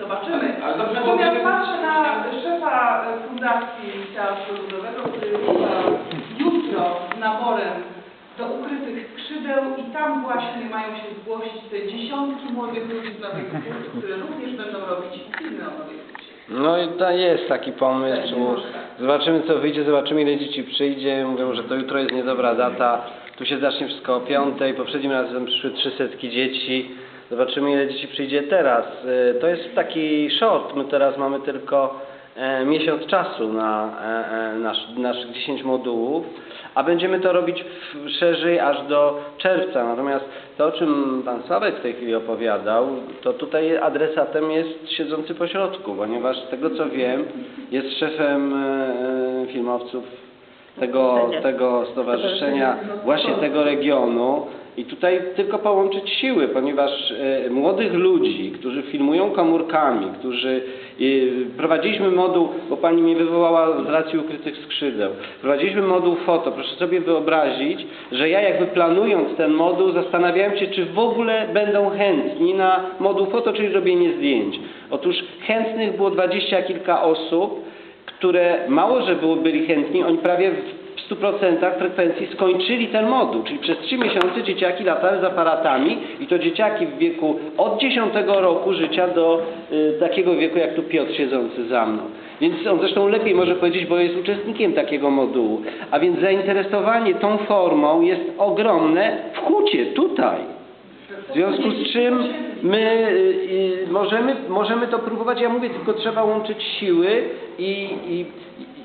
Zobaczymy. Natomiast patrzę na szefa Fundacji Teatru Ludowego, który rusza jutro z naborem do ukrytych skrzydeł i tam właśnie mają się zgłosić te dziesiątki młodych ludzi z Nowej Huty, które również będą robić filmy o Hucie. No i to jest taki pomysł. Zobaczymy co wyjdzie, zobaczymy ile dzieci przyjdzie. Mówią, że to jutro jest niedobra data. Tu się zacznie wszystko o piątej. Poprzednim razem przyszły trzy setki dzieci. Zobaczymy ile dzieci przyjdzie teraz. E, To jest taki short. My teraz mamy tylko e, miesiąc czasu na e, e, nasz, naszych 10 modułów, a będziemy to robić szerzej aż do czerwca. Natomiast to, o czym Pan Sławek w tej chwili opowiadał, to tutaj adresatem jest siedzący po środku, ponieważ z tego co wiem, jest szefem filmowców tego, tego stowarzyszenia, właśnie tego regionu. I tutaj tylko połączyć siły, ponieważ e, młodych ludzi, którzy filmują komórkami, którzy e, prowadziliśmy moduł, bo pani mnie wywołała z racji ukrytych skrzydeł, prowadziliśmy moduł foto. Proszę sobie wyobrazić, że ja jakby planując ten moduł zastanawiałem się, czy w ogóle będą chętni na moduł foto, czyli robienie zdjęć. Otóż chętnych było dwadzieścia kilka osób, które mało, że byli chętni, oni prawie w 100% frekwencji skończyli ten moduł, czyli przez 3 miesiące dzieciaki latały z aparatami i to dzieciaki w wieku od 10 roku życia do y, takiego wieku jak tu Piotr siedzący za mną. Więc on zresztą lepiej może powiedzieć, bo jest uczestnikiem takiego modułu. A więc zainteresowanie tą formą jest ogromne w Hucie, tutaj. W związku z czym my y, y, możemy, możemy to próbować, ja mówię, tylko trzeba łączyć siły i, i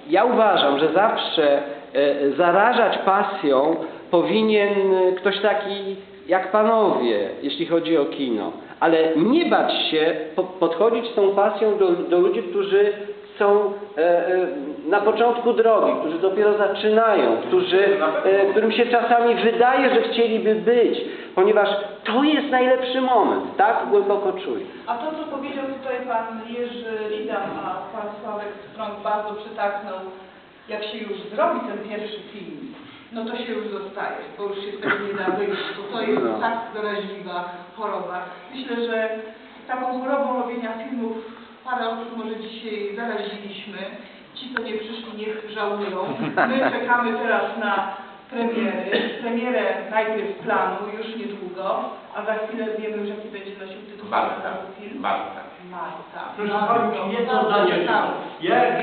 ja uważam, że zawsze e, zarażać pasją powinien ktoś taki jak panowie, jeśli chodzi o kino. Ale nie bać się po, podchodzić z tą pasją do, do ludzi, którzy są e, e, na początku drogi, którzy dopiero zaczynają, którzy, e, którym się czasami wydaje, że chcieliby być, ponieważ to jest najlepszy moment, tak głęboko czuję. A to, co powiedział tutaj pan Jerzy Lidam, a pan Sławek Strąg bardzo przytaknął, jak się już zrobi ten pierwszy film, no to się już zostaje, bo już się z tego nie da wyjść, bo to jest No. tak zaraźliwa choroba. Myślę, że taką chorobą robienia filmów parę osób może dzisiaj zaraziliśmy. Ci, co nie przyszli, niech żałują. My czekamy teraz na premiery. Premierę najpierw planu, już niedługo, a za chwilę wiemy jaki będzie nosił tytuł film. Bartka. Marta. Proszę Marta. Pani, jedno Bardzo zdanie. Jak